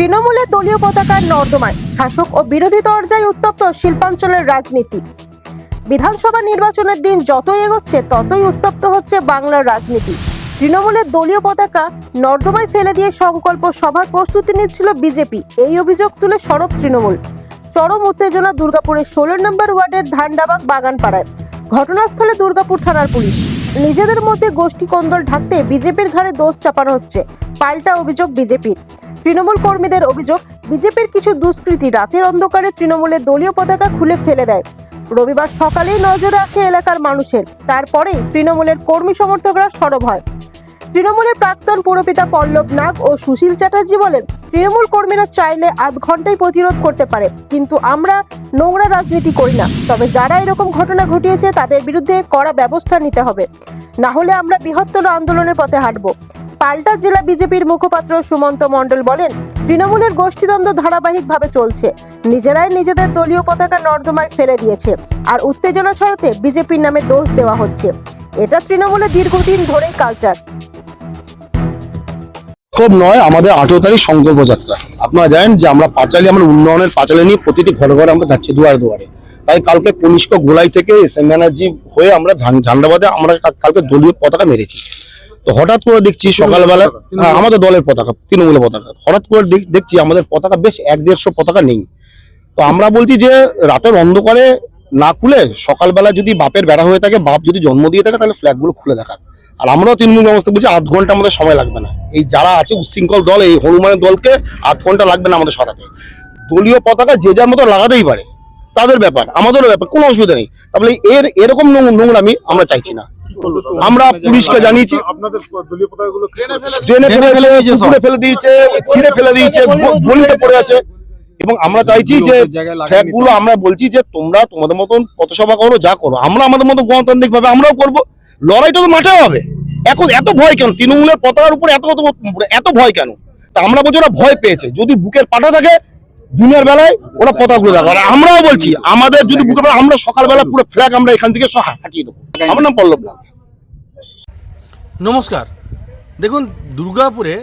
তৃণমূলের দলীয় পতাকার নর্দমায় শাসক ও বিরোধী দরজায় উত্তপ্ত শিল্পাঞ্চলের রাজনীতি। বিধানসভা নির্বাচনের দিন যতই এগোচ্ছে, ততই উত্তপ্ত হচ্ছে বাংলার রাজনীতি। তৃণমূলের দলীয় পতাকা নর্দমায় ফেলে দিয়ে সংকল্প সভার প্রস্তুতি নিচ্ছিল বিজেপি। এই অভিযোগ তুলে সরব তৃণমূল। চরম উত্তেজনা দুর্গাপুরের ষোলো নম্বর ওয়ার্ডের ধানডাবাগ বাগানপাড়ায়। ঘটনাস্থলে দুর্গাপুর থানার পুলিশ। নিজেদের মধ্যে গোষ্ঠী কোন্দল ঢাকতে বিজেপির ঘাড়ে দোষ চাপানো হচ্ছে, পাল্টা অভিযোগ বিজেপির। তৃণমূল কর্মীদের অভিযোগ, বিজেপির কিছু দুষ্কৃতী রাতের অন্ধকারে তৃণমূলের দলীয় পতাকা খুলে ফেলে দেয়। রবিবার সকালেই নজরে আসে এলাকার মানুষের, তারপরেই তৃণমূলের কর্মী সমর্থকরা সরব হয়। তৃণমূলের প্রাক্তন পুরপিতা পল্লব নাগ ও সুশীল চ্যাটার্জি বলেন, তৃণমূল কর্মীরা চাইলে আধ ঘন্টায় প্রতিরোধ করতে পারে, কিন্তু আমরা নোংরা রাজনীতি করি না। তবে যারা এরকম ঘটনা ঘটিয়েছে, তাদের বিরুদ্ধে কড়া ব্যবস্থা নিতে হবে। না হলে আমরা বৃহত্তর আন্দোলনের পথে হাঁটব। পাল্টা জেলা বিজেপির মুখপাত্র সুমন্ত মণ্ডল বলেন, তৃণমূলের গোষ্ঠীদ্বন্দ্ব ধারাবাহিকভাবে চলছে। নিজেরাই নিজেদের দলীয় পতাকা নর্দমায় ফেলে দিয়েছে আর উত্তেজনা ছড়াতে বিজেপির নামে দোষ দেওয়া হচ্ছে। এটা তৃণমূলের দীর্ঘদিন ধরেই কালচার বিক্ষোভ নয়, আমাদের আঠেরো তারিখ সংকল্প যাত্রা আপনারা জানেন যে আমরা পাঁচালি, আমরা উন্নয়নের পাঁচালি নিয়ে প্রতিটি ঘরে ঘরে আমরা যাচ্ছি দুয়ারে দুয়ারে। তাই কালকে কনিষ্ক গোলাই থেকে এস এম ব্যানার্জি হয়ে আমরা ঝান- ঝান্ডাবাদে আমরা কালকে দলীয় পতাকা মেরেছি। তো হঠাৎ করে দেখছি সকালবেলা হ্যাঁ আমাদের দলের পতাকা তৃণমূলের পতাকা। হঠাৎ করে দেখ- দেখছি আমাদের পতাকা বেশ এক দেড়শো পতাকা নেই। তো আমরা বলছি যে রাতের অন্ধকারে না খুলে সকালবেলা যদি বাপের বেড়া হয়ে থাকে বাপ যদি জন্ম দিয়ে থাকে তাহলে ফ্ল্যাগগুলো খুলে দেখার। আর আমরাও তৃণমূল ব্যবস্থা বলছি আধ ঘণ্টা আমাদের সময় লাগবে না। এই যারা আছে উচ্ছৃঙ্খল দল এই হনুমানের দলকে আধ ঘণ্টা লাগবে না আমাদের সরাতে। দলীয় পতাকা যে যার মতো লাগাতেই পারে। তাদের ব্যাপার আমাদেরও ব্যাপার কোনো অসুবিধা নেই। তাহলে এর এরকম নোং- নোংরামি আমরা চাইছি না। আমরা পুলিশকে জানিয়েছি। আপনাদের দলীয় ড্রেনে ফেলে দিয়েছে? পুকুরে ফেলে দিয়েছে ছিঁড়ে ফেলে দিয়েছে গলিতে পড়ে আছে। এবং আমরা চাইছি যে ফ্ল্যাগগুলো আমরা বলছি যে তোমরা তোমাদের মতন পথসভা করো যা করো। আমরা আমাদের মতো গণতান্ত্রিক ভাবে আমরাও করব। লড়াইটা তো মাঠে হবে। এখন এত ভয় কেন? তৃণমূলের পতাকার উপর এত এত ভয় কেন? তা আমরা বলছি ওরা ভয় পেয়েছে। যদি বুকের পাটা থাকে দিনের বেলায় ওরা পতাকাগুলো দেখো। আর আমরাও বলছি আমাদের যদি পাটা আমরা সকালবেলা পুরো ফ্ল্যাগ আমরা এখান থেকে সব হাঁটিয়ে দেবো। আমার নাম পল্লব না নমস্কার। দেখুন দুর্গাপুরে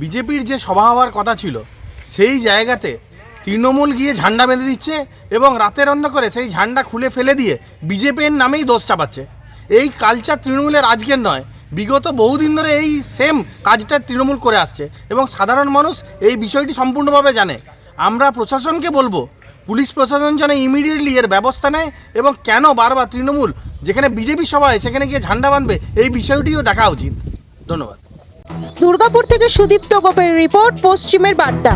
বিজেপির যে সভা হওয়ার কথা ছিল সেই জায়গাতে তৃণমূল গিয়ে ঝান্ডা বেঁধে দিচ্ছে এবং রাতের অন্ধকারে সেই ঝান্ডা খুলে ফেলে দিয়ে বিজেপির নামেই দোষ চাপাচ্ছে। এই কালচার তৃণমূলের আজকের নয় বিগত বহুদিন ধরে এই সেম কাজটা তৃণমূল করে আসছে এবং সাধারণ মানুষ এই বিষয়টি সম্পূর্ণভাবে জানে। আমরা প্রশাসনকে বলব, পুলিশ প্রশাসন যেন ইমিডিয়েটলি এর ব্যবস্থা নেয় এবং কেন বারবার তৃণমূল, যেখানে বিজেপি সভায় সেখানে গিয়ে ঝান্ডা বাঁধবে, এই বিষয়টিও দেখা উচিত। ধন্যবাদ। দুর্গাপুর থেকে সুদীপ্ত গোপের রিপোর্ট, পশ্চিমের বার্তা।